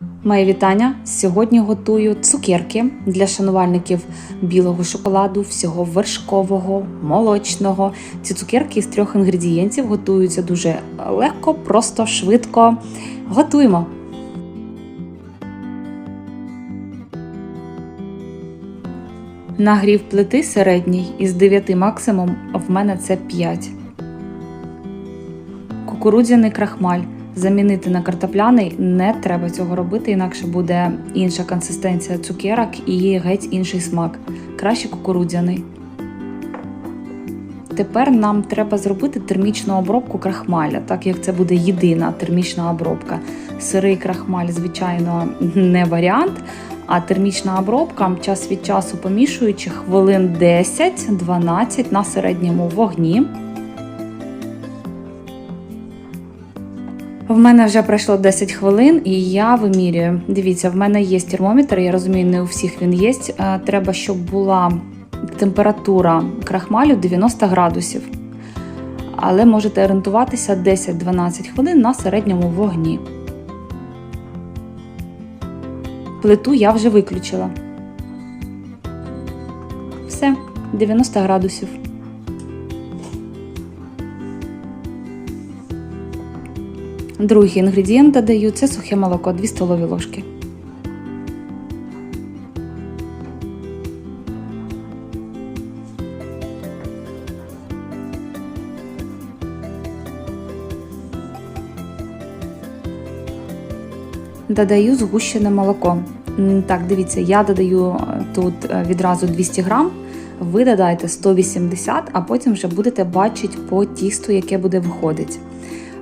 Моє вітання. Сьогодні готую цукерки для шанувальників білого шоколаду, всього вершкового, молочного. Ці цукерки з трьох інгредієнтів готуються дуже легко, просто, швидко. Готуємо. Нагрів плити середній із 9 максимум, в мене це 5. Кукурудзяний крахмаль. Замінити на картопляний не треба цього робити, інакше буде інша консистенція цукерок і геть інший смак. Краще кукурудзяний. Тепер нам треба зробити термічну обробку крахмаля, так як це буде єдина термічна обробка. Сирий крахмаль, звичайно, не варіант. А термічна обробка час від часу помішуючи хвилин 10-12 на середньому вогні. В мене вже пройшло 10 хвилин, і я вимірюю. Дивіться, в мене є термометр, я розумію, не у всіх він є. Е, Треба, щоб була температура крахмалю 90 градусів. Але можете орієнтуватися 10-12 хвилин на середньому вогні. Плиту я вже виключила. Все, 90 градусів. Другий інгредієнт додаю це сухе молоко 2 столові ложки. Додаю згущене молоко. Так, дивіться, я додаю е, тут е, відразу 200 грам, ви додайте 180, а потім вже будете бачити по тісту, яке буде виходити.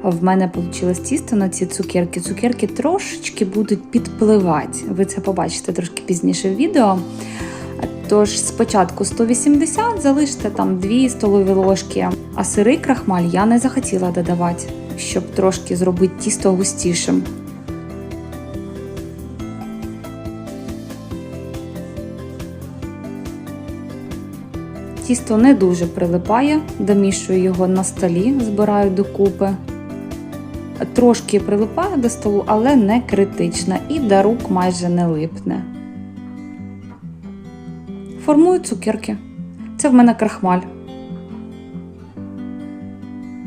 В мене вийшло тісто на ці цукерки. Цукерки трошечки будуть підпливати. Ви це побачите трошки пізніше в відео. Тож спочатку 180, залиште там 2 столові ложки, а сирий крахмаль я не захотіла додавати, щоб трошки зробити тісто густішим. Тісто не дуже прилипає, домішую його на столі, збираю докупи. Трошки прилипає до столу, але не критично і до рук майже не липне. Формую цукерки. Це в мене крахмаль.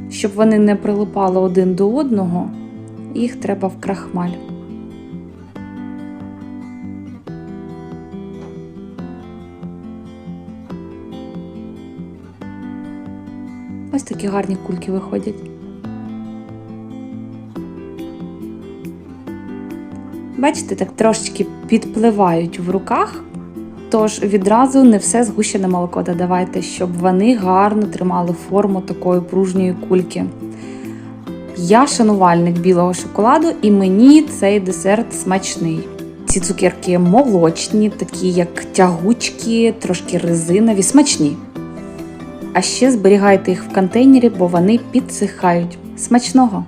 Щоб вони не прилипали один до одного, їх треба в крахмаль. Ось такі гарні кульки виходять. Бачите, так трошечки підпливають в руках, тож відразу не все згущене молоко додавайте, щоб вони гарно тримали форму такої пружньої кульки. Я шанувальник білого шоколаду, і мені цей десерт смачний. Ці цукерки молочні, такі як тягучки, трошки резинові, смачні. А ще зберігайте їх в контейнері, бо вони підсихають. Смачного!